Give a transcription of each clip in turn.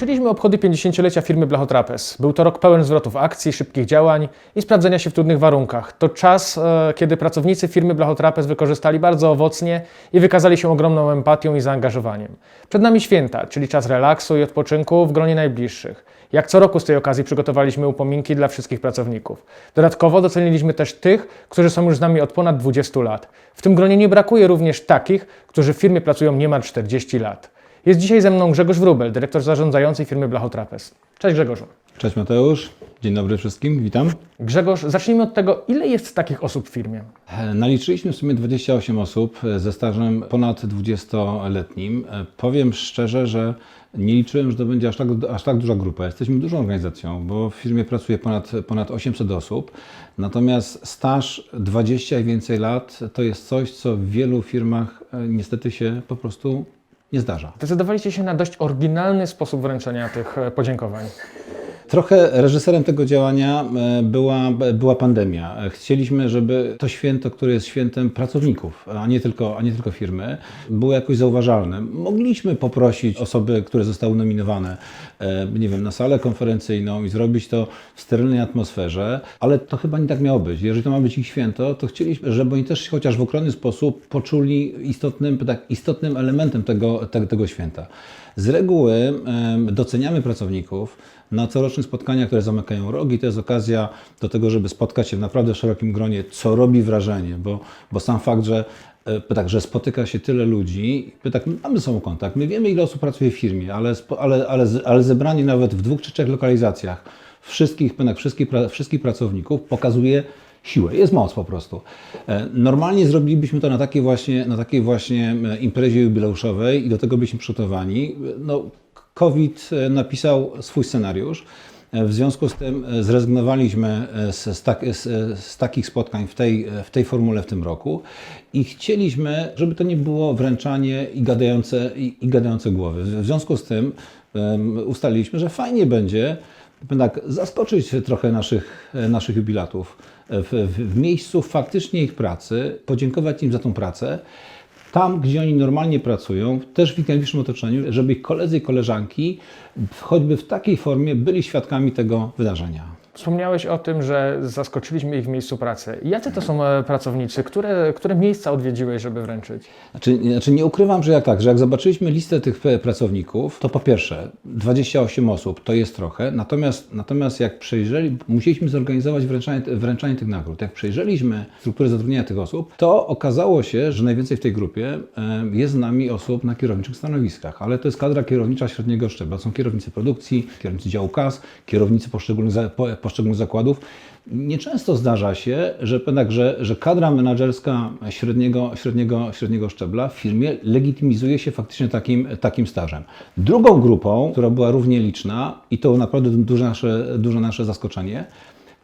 Kończyliśmy obchody 50-lecia firmy Blachotrapez. Był to rok pełen zwrotów akcji, szybkich działań i sprawdzenia się w trudnych warunkach. To czas, e, kiedy pracownicy firmy Blachotrapez wykorzystali bardzo owocnie i wykazali się ogromną empatią i zaangażowaniem. Przed nami święta, czyli czas relaksu i odpoczynku w gronie najbliższych. Jak co roku z tej okazji przygotowaliśmy upominki dla wszystkich pracowników. Dodatkowo doceniliśmy też tych, którzy są już z nami od ponad 20 lat. W tym gronie nie brakuje również takich, którzy w firmie pracują niemal 40 lat. Jest dzisiaj ze mną Grzegorz Wrubel, dyrektor zarządzający firmy Blachotrapez. Cześć Grzegorzu. Cześć Mateusz, dzień dobry wszystkim, witam. Grzegorz, zacznijmy od tego, ile jest takich osób w firmie? E, Naliczyliśmy w sumie 28 osób e, ze stażem ponad 20-letnim. E, Powiem szczerze, że nie liczyłem, że to będzie aż tak, aż tak duża grupa. Jesteśmy dużą organizacją, bo w firmie pracuje ponad, ponad 800 osób. Natomiast staż 20 i więcej lat to jest coś, co w wielu firmach niestety się po prostu nie zdarza. Zdecydowaliście się na dość oryginalny sposób wręczenia tych e, podziękowań. Trochę reżyserem tego działania e, była, była pandemia. Chcieliśmy, żeby to święto, które jest świętem pracowników, a nie tylko, a nie tylko firmy, było jakoś zauważalne. Mogliśmy poprosić osoby, które zostały nominowane, e, nie wiem, na salę konferencyjną i zrobić to w sterylnej atmosferze, ale to chyba nie tak miało być. Jeżeli to ma być ich święto, to chcieliśmy, żeby oni też chociaż w okrojony sposób poczuli istotnym, tak, istotnym elementem tego, tego święta. Z reguły doceniamy pracowników na corocznych spotkaniach, które zamykają rogi. To jest okazja do tego, żeby spotkać się w naprawdę szerokim gronie, co robi wrażenie, bo, bo sam fakt, że e, tak, że spotyka się tyle ludzi, tak, mamy ze sobą kontakt, my wiemy ile osób pracuje w firmie, ale, ale, ale, ale zebranie nawet w dwóch czy trzech lokalizacjach wszystkich, wszystkich, wszystkich pracowników pokazuje siłę, jest moc po prostu. E, Normalnie zrobilibyśmy to na takiej właśnie, na takiej właśnie e, imprezie jubileuszowej i do tego byliśmy przygotowani. No, COVID e, napisał swój scenariusz. E, W związku z tym e, zrezygnowaliśmy e, z, z, tak, z, e, z takich spotkań w tej, e, w tej formule w tym roku i chcieliśmy, żeby to nie było wręczanie i gadające, i, i gadające głowy. W związku z tym em, ustaliliśmy, że fajnie będzie tak, zaskoczyć trochę naszych, e, naszych jubilatów w, w, w miejscu faktycznie ich pracy, podziękować im za tą pracę, tam, gdzie oni normalnie pracują, też w ich najbliższym otoczeniu, żeby ich koledzy i koleżanki, choćby w takiej formie, byli świadkami tego wydarzenia. Wspomniałeś o tym, że zaskoczyliśmy ich w miejscu pracy. Jacy to są e, pracownicy? Które, które miejsca odwiedziłeś, żeby wręczyć? Znaczy, znaczy nie ukrywam, że jak tak, że jak zobaczyliśmy listę tych e, pracowników, to po pierwsze 28 osób to jest trochę, natomiast, natomiast jak przejrzeli, musieliśmy zorganizować wręczanie, wręczanie tych nagród. Jak przejrzeliśmy strukturę zatrudnienia tych osób, to okazało się, że najwięcej w tej grupie e, jest z nami osób na kierowniczych stanowiskach, ale to jest kadra kierownicza średniego szczebla. Są kierownicy produkcji, kierownicy działu kas, kierownicy poszczególnych, za- po- poszczególnych zakładów. Nieczęsto zdarza się, że, jednak, że, że kadra menedżerska średniego, średniego, średniego szczebla w firmie legitymizuje się faktycznie takim, takim stażem. Drugą grupą, która była równie liczna i to naprawdę duże nasze, duże nasze zaskoczenie,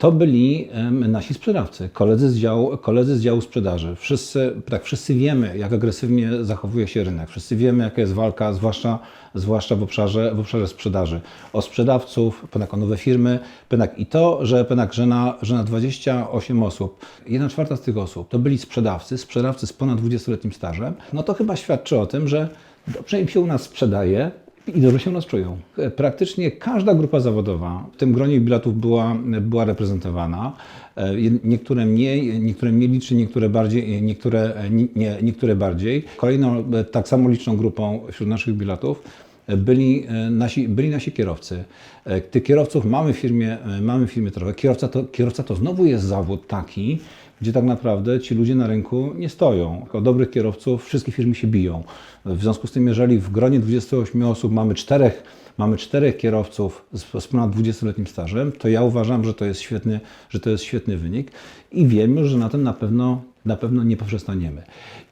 to byli nasi sprzedawcy, koledzy z, działu, koledzy z działu sprzedaży. Wszyscy, tak, wszyscy wiemy, jak agresywnie zachowuje się rynek. Wszyscy wiemy, jaka jest walka, zwłaszcza, zwłaszcza w, obszarze, w obszarze sprzedaży. O sprzedawców, o nowe firmy. Penak I to, że, penak, że, na, że na 28 osób, 1 czwarta z tych osób to byli sprzedawcy, sprzedawcy z ponad 20-letnim stażem, no to chyba świadczy o tym, że dobrze im się u nas sprzedaje, i dobrze się nas czują. Praktycznie każda grupa zawodowa w tym gronie biletów była, była reprezentowana. E, Niektóre mniej, niektóre mniej licznie, niektóre bardziej, niektóre, e, ni- nie, niektóre bardziej. Kolejną e, tak samo liczną grupą wśród naszych biletów byli e, nasi, byli nasi kierowcy. E, Tych kierowców mamy w firmie, e, mamy w firmie trochę. Kierowca to, kierowca to znowu jest zawód taki, gdzie tak naprawdę ci ludzie na rynku nie stoją. O dobrych kierowców wszystkie firmy się biją. W związku z tym, jeżeli w gronie 28 osób mamy czterech, mamy czterech kierowców z, z ponad 20-letnim stażem, to ja uważam, że to jest świetny, że to jest świetny wynik i wiemy, że na tym na pewno, na pewno nie poprzestaniemy.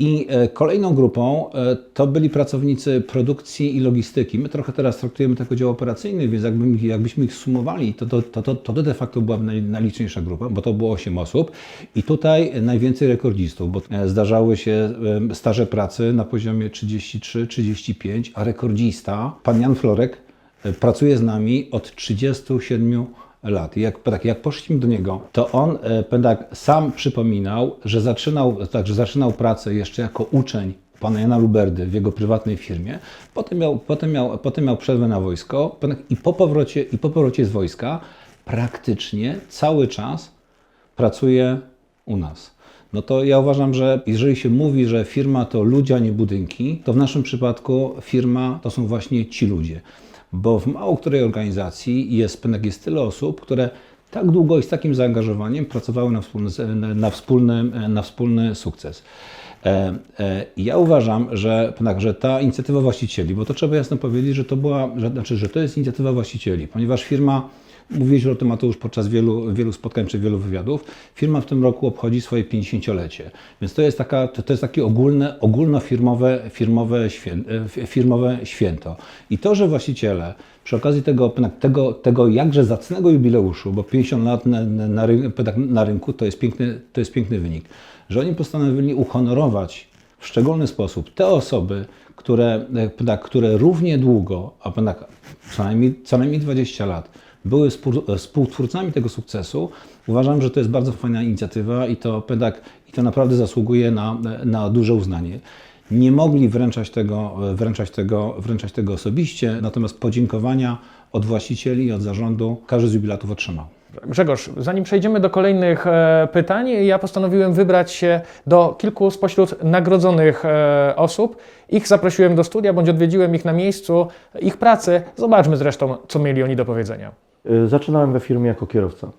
I e, kolejną grupą e, to byli pracownicy produkcji i logistyki. My trochę teraz traktujemy jako dział operacyjny, więc jakby, jakbyśmy ich sumowali, to to, to, to, to de facto była naj, najliczniejsza grupa, bo to było 8 osób. I tutaj najwięcej rekordzistów, bo e, zdarzały się staże pracy na poziomie 33-35, a rekordzista, pan Jan Florek, pracuje z nami od 37 lat. Jak, tak, jak poszliśmy do niego, to on e, tak, sam przypominał, że zaczynał, tak, że zaczynał pracę jeszcze jako uczeń pana Jana Luberdy w jego prywatnej firmie. Potem miał, potem miał, potem miał przerwę na wojsko i po, powrocie, i po powrocie z wojska praktycznie cały czas pracuje u nas. No to ja uważam, że jeżeli się mówi, że firma to ludzie, a nie budynki, to w naszym przypadku firma to są właśnie ci ludzie. Bo w mało której organizacji jest, jednak jest tyle osób, które tak długo i z takim zaangażowaniem pracowały na wspólny, na wspólny, na wspólny sukces. E, e, Ja uważam, że, że ta inicjatywa właścicieli, bo to trzeba jasno powiedzieć, że to była, że, znaczy, że to jest inicjatywa właścicieli, ponieważ firma, mówiłeś o tym Mateusz podczas wielu, wielu spotkań czy wielu wywiadów, firma w tym roku obchodzi swoje 50-lecie, więc to jest, taka, to, to jest takie ogólne, ogólnofirmowe firmowe, świę, e, firmowe święto. I to, że właściciele przy okazji tego, tego, tego jakże zacnego jubileuszu, bo 50 lat na, na, rynku, na rynku to jest, piękny, to jest piękny wynik, że oni postanowili uhonorować w szczególny sposób te osoby, które, tak, które równie długo, a tak, co najmniej, co najmniej 20 lat, były spół- współtwórcami tego sukcesu. Uważam, że to jest bardzo fajna inicjatywa i to, tak, i to naprawdę zasługuje na, na duże uznanie. Nie mogli wręczać tego, wręczać, tego, wręczać tego osobiście, natomiast podziękowania od właścicieli i od zarządu każdy z jubilatów otrzymał. Grzegorz, zanim przejdziemy do kolejnych e, pytań, ja postanowiłem wybrać się do kilku spośród nagrodzonych e, osób. Ich zaprosiłem do studia, bądź odwiedziłem ich na miejscu, ich pracy. Zobaczmy zresztą, co mieli oni do powiedzenia. Y, Zaczynałem we firmie jako kierowca.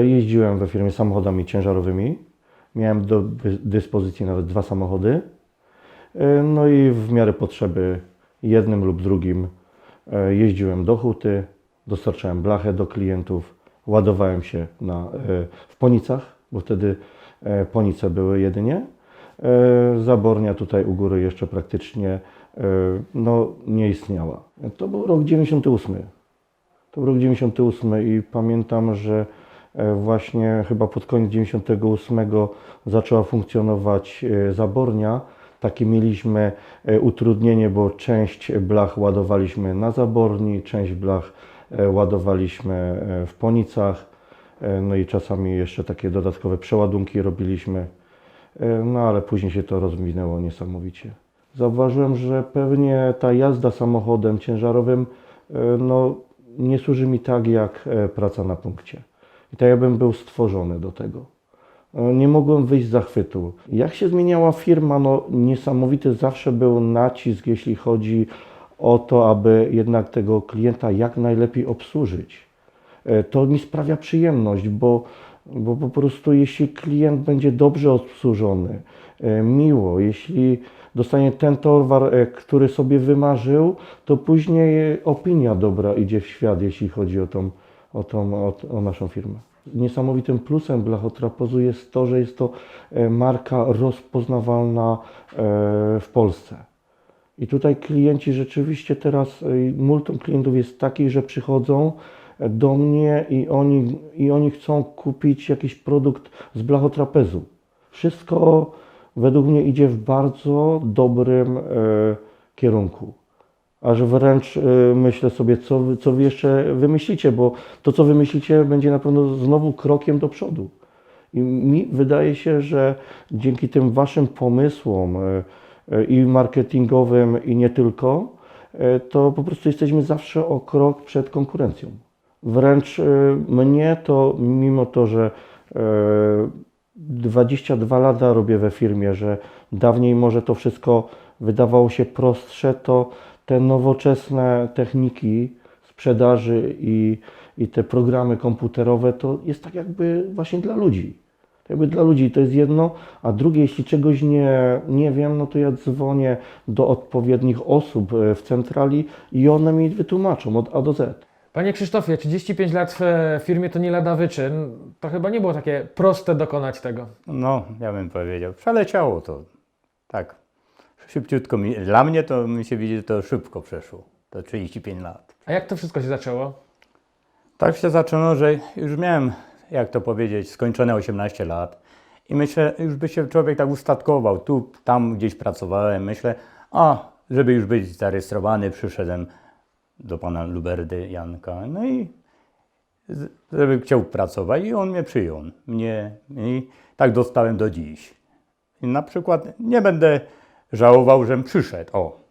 Y, Jeździłem we firmie samochodami ciężarowymi. Miałem do dy- dyspozycji nawet dwa samochody. Y, No i w miarę potrzeby jednym lub drugim jeździłem do huty, dostarczałem blachę do klientów, ładowałem się na, w Ponicach, bo wtedy Ponice były jedynie. Zabornia tutaj u góry jeszcze praktycznie no, nie istniała. To był rok 98. To był rok 98 i pamiętam, że e, właśnie chyba pod koniec 98 zaczęła funkcjonować e, zabornia. Takie mieliśmy e, utrudnienie, bo część blach ładowaliśmy na zaborni, część blach ładowaliśmy w Ponicach, no i czasami jeszcze takie dodatkowe przeładunki robiliśmy. No ale później się to rozwinęło niesamowicie. Zauważyłem, że pewnie ta jazda samochodem ciężarowym no, nie służy mi tak jak e, praca na punkcie. I tak jakbym był stworzony do tego. E, Nie mogłem wyjść z zachwytu. Jak się zmieniała firma, no niesamowity zawsze był nacisk, jeśli chodzi o to, aby jednak tego klienta jak najlepiej obsłużyć. E, To mi sprawia przyjemność, bo, bo po prostu jeśli klient będzie dobrze obsłużony, e, miło, jeśli dostanie ten towar, e, który sobie wymarzył, to później opinia dobra idzie w świat, jeśli chodzi o, tą, o, tą, o, o naszą firmę. Niesamowitym plusem Blachotrapozu jest to, że jest to e, marka rozpoznawalna w Polsce. I tutaj klienci rzeczywiście teraz, multum klientów jest takich, że przychodzą do mnie i oni, i oni chcą kupić jakiś produkt z blachotrapezu. Wszystko według mnie idzie w bardzo dobrym e, kierunku. Aż wręcz e, myślę sobie, co, wy- co wy jeszcze wymyślicie, bo to, co wymyślicie, będzie na pewno znowu krokiem do przodu. I mi wydaje się, że dzięki tym Waszym pomysłom e, e, i marketingowym, i nie tylko, e, to po prostu jesteśmy zawsze o krok przed konkurencją. Wręcz e, mnie to, mimo to, że e, 22 lata robię we firmie, że dawniej może to wszystko wydawało się prostsze, to te nowoczesne techniki sprzedaży i, i te programy komputerowe to jest tak jakby właśnie dla ludzi. Jakby dla ludzi to jest jedno, a drugie, jeśli czegoś nie, nie wiem, no to ja dzwonię do odpowiednich osób e, w centrali i one mi wytłumaczą od A do Z. Panie Krzysztofie, 35 lat w e, firmie to nie lada wyczyn. To chyba nie było takie proste dokonać tego. No, ja bym powiedział, przeleciało to. Tak. Szybciutko mi, dla mnie to mi się widzi, że to szybko przeszło. To 35 lat. A jak to wszystko się zaczęło? Tak się zaczęło, że już miałem, jak to powiedzieć, skończone 18 lat. I myślę, już by się człowiek tak ustatkował. Tu, tam gdzieś pracowałem. Myślę, a, żeby już być zarejestrowany, przyszedłem do pana Luberdy Janka. No i żeby chciał pracować i on mnie przyjął. Mnie, I tak dostałem do dziś. I na przykład nie będę żałował, żem przyszedł. O.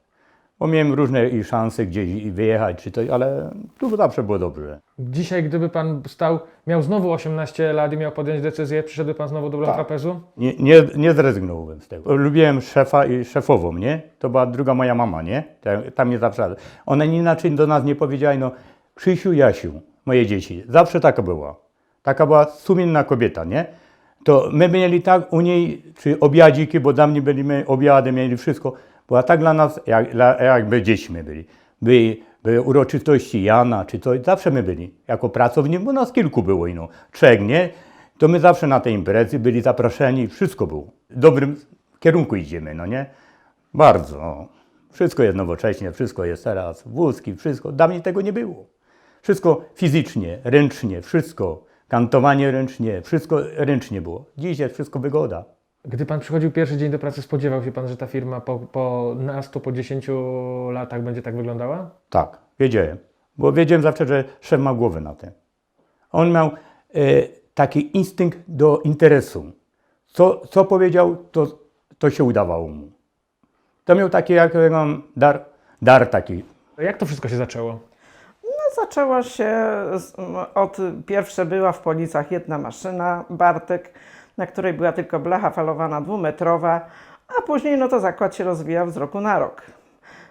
Bo miałem różne i szanse gdzieś wyjechać czy coś, ale tu zawsze było dobrze. Dzisiaj, gdyby pan stał, miał znowu 18 lat i miał podjąć decyzję, przyszedłby pan znowu do Blahotrapezu? Nie, nie, nie zrezygnowałem z tego. Lubiłem szefa i szefową, nie? To była druga moja mama, nie? Ta- Tam mnie zawsze. Ona inaczej do nas nie powiedziała, no Krzysiu, Jasiu, moje dzieci. Zawsze taka była. Taka była sumienna kobieta, nie? To my mieli tak u niej, czy obiadziki, bo dla mnie byliśmy obiady, mieli wszystko. Była tak dla nas, jak, jakby dziećmi byli. Były, były uroczystości Jana, czy coś, zawsze my byli. Jako pracownik, bo nas kilku było, ino, trzech, nie? To my zawsze na te imprezy byli zaproszeni, wszystko było. W dobrym kierunku idziemy, no nie? Bardzo. Wszystko jest nowocześnie, wszystko jest teraz, wózki, wszystko. Dawniej tego nie było. Wszystko fizycznie, ręcznie, wszystko. Kantowanie ręcznie, wszystko ręcznie było. Dziś jest wszystko wygoda. Gdy pan przychodził pierwszy dzień do pracy, spodziewał się pan, że ta firma po, po nastu, po 10 latach będzie tak wyglądała? Tak, wiedziałem. Bo wiedziałem zawsze, że szef ma głowę na tym. On miał e, taki instynkt do interesu. Co, co powiedział, to, to się udawało mu. To miał taki, jak ja mam, dar, dar taki. Jak to wszystko się zaczęło? No, zaczęło się od, pierwsze była w Policach jedna maszyna, Bartek, na której była tylko blacha falowana dwumetrowa, a później no to zakład się rozwijał z roku na rok.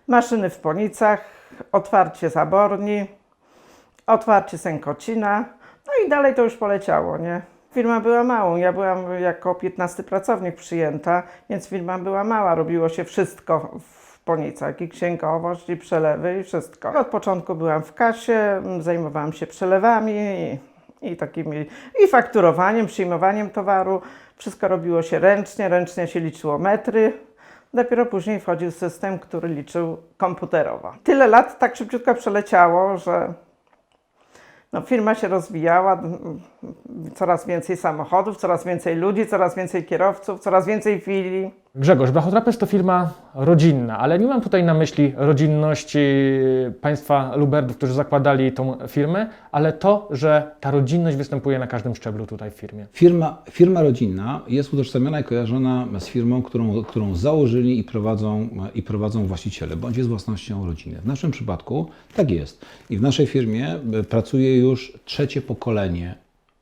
Maszyny w Policach, otwarcie Zaborni, otwarcie Sękocina, no i dalej to już poleciało, nie? Firma była małą, ja byłam jako 15 pracownik przyjęta, więc firma była mała, robiło się wszystko w Ponicach, i księgowość, i przelewy, i wszystko. Od początku byłam w kasie, zajmowałam się przelewami i, takimi, i fakturowaniem, przyjmowaniem towaru. Wszystko robiło się ręcznie, ręcznie się liczyło metry. Dopiero później wchodził system, który liczył komputerowo. Tyle lat tak szybciutko przeleciało, że no, firma się rozwijała, coraz więcej samochodów, coraz więcej ludzi, coraz więcej kierowców, coraz więcej filii. Grzegorz, Blachotrapez to firma rodzinna, ale nie mam tutaj na myśli rodzinności państwa Luberdów, którzy zakładali tą firmę, ale to, że ta rodzinność występuje na każdym szczeblu tutaj w firmie. Firma, firma rodzinna jest utożsamiana i kojarzona z firmą, którą, którą założyli i prowadzą, i prowadzą właściciele, bądź jest własnością rodziny. W naszym przypadku tak jest. I w naszej firmie e, pracuje już trzecie pokolenie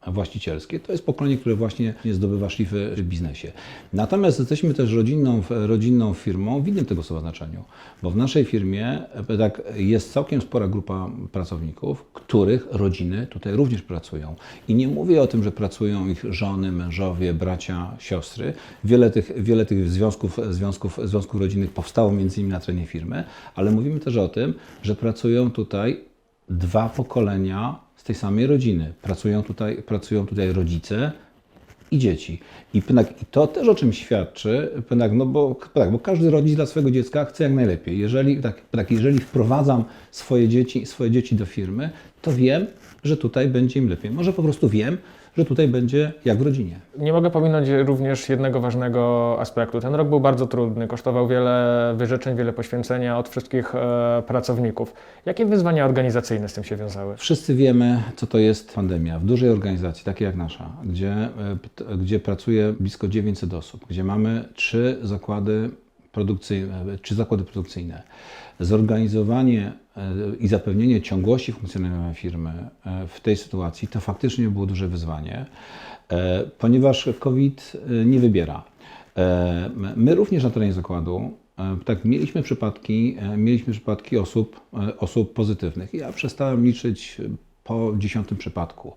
właścicielskie. To jest pokolenie, które właśnie zdobywa szlify w biznesie. Natomiast jesteśmy też rodzinną, rodzinną firmą w innym tego słowa znaczeniu, bo w naszej firmie e, tak, jest całkiem spora grupa pracowników, których rodziny tutaj również pracują. I nie mówię o tym, że pracują ich żony, mężowie, bracia, siostry. Wiele tych, wiele tych związków, związków, związków rodzinnych powstało między innymi na terenie firmy, ale mówimy też o tym, że pracują tutaj dwa pokolenia z tej samej rodziny. Pracują tutaj, pracują tutaj rodzice i dzieci. I, pynak, I to też o czym świadczy, pynak, no bo, pynak, bo każdy rodzic dla swojego dziecka chce jak najlepiej. Jeżeli, tak, pynak, jeżeli wprowadzam swoje dzieci, swoje dzieci do firmy, to wiem, że tutaj będzie im lepiej. Może po prostu wiem, że tutaj będzie jak w rodzinie. Nie mogę pominąć również jednego ważnego aspektu. Ten rok był bardzo trudny, kosztował wiele wyrzeczeń, wiele poświęcenia od wszystkich e, pracowników. Jakie wyzwania organizacyjne z tym się wiązały? Wszyscy wiemy, co to jest pandemia. W dużej organizacji, takiej jak nasza, gdzie, e, gdzie pracuje blisko 900 osób, gdzie mamy trzy zakłady trzy zakłady produkcyjne, zorganizowanie e, i zapewnienie ciągłości funkcjonowania firmy e, w tej sytuacji to faktycznie było duże wyzwanie, e, ponieważ COVID nie wybiera. My również na terenie zakładu tak, mieliśmy przypadki, mieliśmy przypadki osób, osób pozytywnych. Ja przestałem liczyć po dziesiątym przypadku.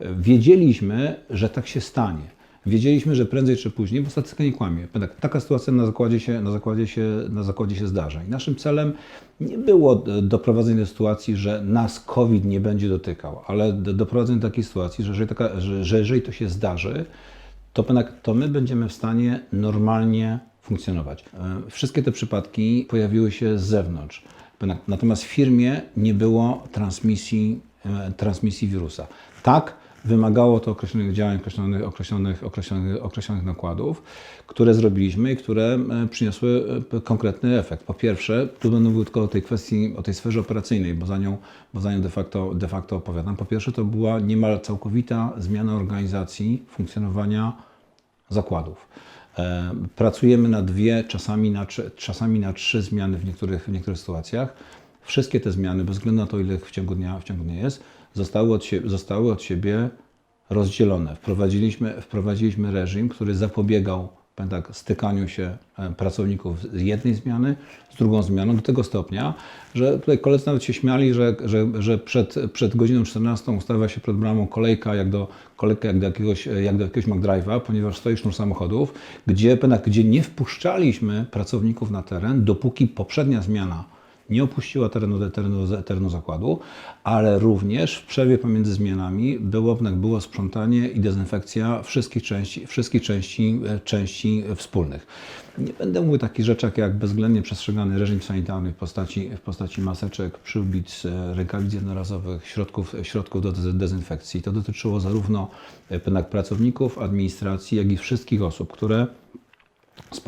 Wiedzieliśmy, że tak się stanie. Wiedzieliśmy, że prędzej czy później, bo statystyka nie kłamie. Tak, taka sytuacja na zakładzie, się, na, zakładzie się, na zakładzie się zdarza. I naszym celem nie było e, doprowadzenie do sytuacji, że nas COVID nie będzie dotykał, ale do- doprowadzenie do takiej sytuacji, że jeżeli, taka, że, że jeżeli to się zdarzy, to, to my będziemy w stanie normalnie funkcjonować. E, Wszystkie te przypadki pojawiły się z zewnątrz. Natomiast w firmie nie było transmisji, e, transmisji wirusa. Tak, wymagało to określonych działań, określonych, określonych, określonych, określonych nakładów, które zrobiliśmy i które e, przyniosły e, konkretny efekt. Po pierwsze, tu będę mówił tylko o tej kwestii, o tej sferze operacyjnej, bo za nią, bo za nią de, facto, de facto opowiadam. Po pierwsze, to była niemal całkowita zmiana organizacji funkcjonowania zakładów. E, Pracujemy na dwie, czasami na, czasami na trzy zmiany w niektórych, w niektórych sytuacjach. Wszystkie te zmiany, bez względu na to, ile w ciągu dnia, w ciągu dnia jest, zostały od, sie, zostały od siebie rozdzielone. Wprowadziliśmy, wprowadziliśmy reżim, który zapobiegał tak, stykaniu się e, pracowników z jednej zmiany z drugą zmianą do tego stopnia, że tutaj koledzy nawet się śmiali, że, że, że przed, przed godziną 14 ustawia się przed bramą kolejka jak do, kolejka jak do jakiegoś, jak do jakiegoś McDrive'a, ponieważ stoi sznur samochodów, gdzie, tak, gdzie nie wpuszczaliśmy pracowników na teren, dopóki poprzednia zmiana nie opuściła terenu, terenu, terenu zakładu, ale również w przerwie pomiędzy zmianami było, było sprzątanie i dezynfekcja wszystkich części, wszystkich części, e, części wspólnych. Nie będę mówił takich rzeczach jak bezwzględnie przestrzegany reżim sanitarny w postaci, w postaci maseczek, przyłbic, e, rękawic jednorazowych, środków, środków do dez- dezynfekcji. To dotyczyło zarówno e, pracowników, administracji, jak i wszystkich osób, które z,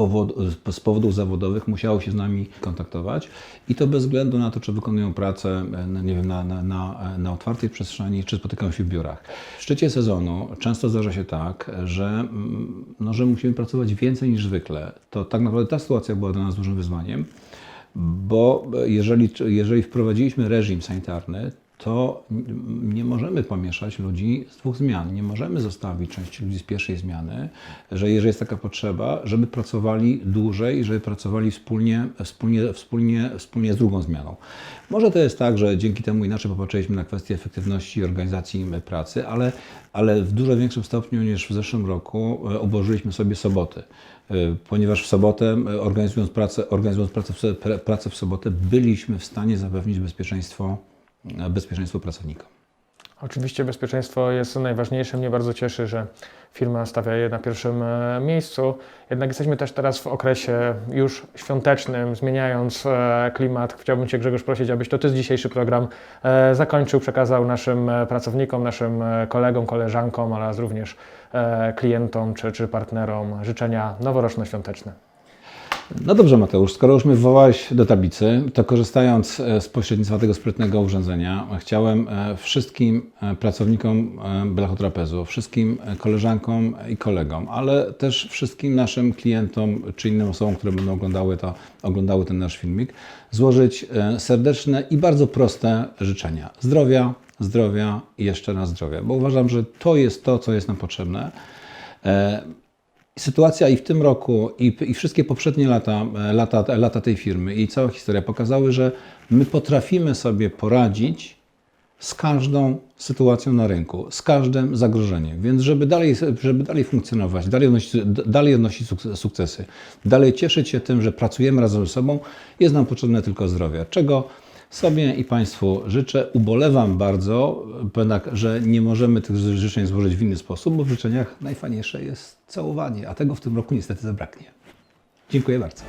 z powodów zawodowych musiało się z nami kontaktować i to bez względu na to, czy wykonują pracę e, nie wiem, na, na, na, na otwartej przestrzeni, czy spotykają się w biurach. W szczycie sezonu często zdarza się tak, że, mm, no, że musimy pracować więcej niż zwykle. To tak naprawdę ta sytuacja była dla nas dużym wyzwaniem, bo jeżeli, jeżeli wprowadziliśmy reżim sanitarny, to nie możemy pomieszać ludzi z dwóch zmian. Nie możemy zostawić części ludzi z pierwszej zmiany, że jeżeli jest taka potrzeba, żeby pracowali dłużej, żeby pracowali wspólnie, wspólnie, wspólnie, wspólnie z drugą zmianą. Może to jest tak, że dzięki temu inaczej popatrzyliśmy na kwestię efektywności organizacji pracy, ale, ale w dużo większym stopniu niż w zeszłym roku e, obłożyliśmy sobie soboty. E, Ponieważ w sobotę, e, organizując pracę, organizując pracę, w, pracę w sobotę, byliśmy w stanie zapewnić bezpieczeństwo, bezpieczeństwo pracownikom. Oczywiście bezpieczeństwo jest najważniejsze. Mnie bardzo cieszy, że firma stawia je na pierwszym e, miejscu. Jednak jesteśmy też teraz w okresie już świątecznym, zmieniając e, klimat. Chciałbym Cię Grzegorz prosić, abyś to Ty dzisiejszy program e, zakończył, przekazał naszym pracownikom, naszym kolegom, koleżankom, oraz również klientom czy, czy partnerom życzenia noworoczno-świąteczne. No dobrze, Mateusz, skoro już mnie wywołałeś do tablicy, to korzystając e, z pośrednictwa tego sprytnego urządzenia, chciałem e, wszystkim e, pracownikom Blachotrapezu, wszystkim koleżankom i kolegom, ale też wszystkim naszym klientom czy innym osobom, które będą oglądały, to, oglądały ten nasz filmik, złożyć serdeczne i bardzo proste życzenia. Zdrowia, zdrowia i jeszcze raz zdrowia, bo uważam, że to jest to, co jest nam potrzebne. Sytuacja i w tym roku, i, i wszystkie poprzednie lata, e, lata, lata tej firmy, i cała historia pokazały, że my potrafimy sobie poradzić z każdą sytuacją na rynku, z każdym zagrożeniem. Więc żeby dalej, żeby dalej funkcjonować, dalej odnosić, dalej odnosić suk- sukcesy, dalej cieszyć się tym, że pracujemy razem ze sobą, jest nam potrzebne tylko zdrowie. Czego sobie i Państwu życzę. Ubolewam bardzo, jednak, że nie możemy tych życzeń złożyć w inny sposób, bo w życzeniach najfajniejsze jest całowanie, a tego w tym roku niestety zabraknie. Dziękuję bardzo.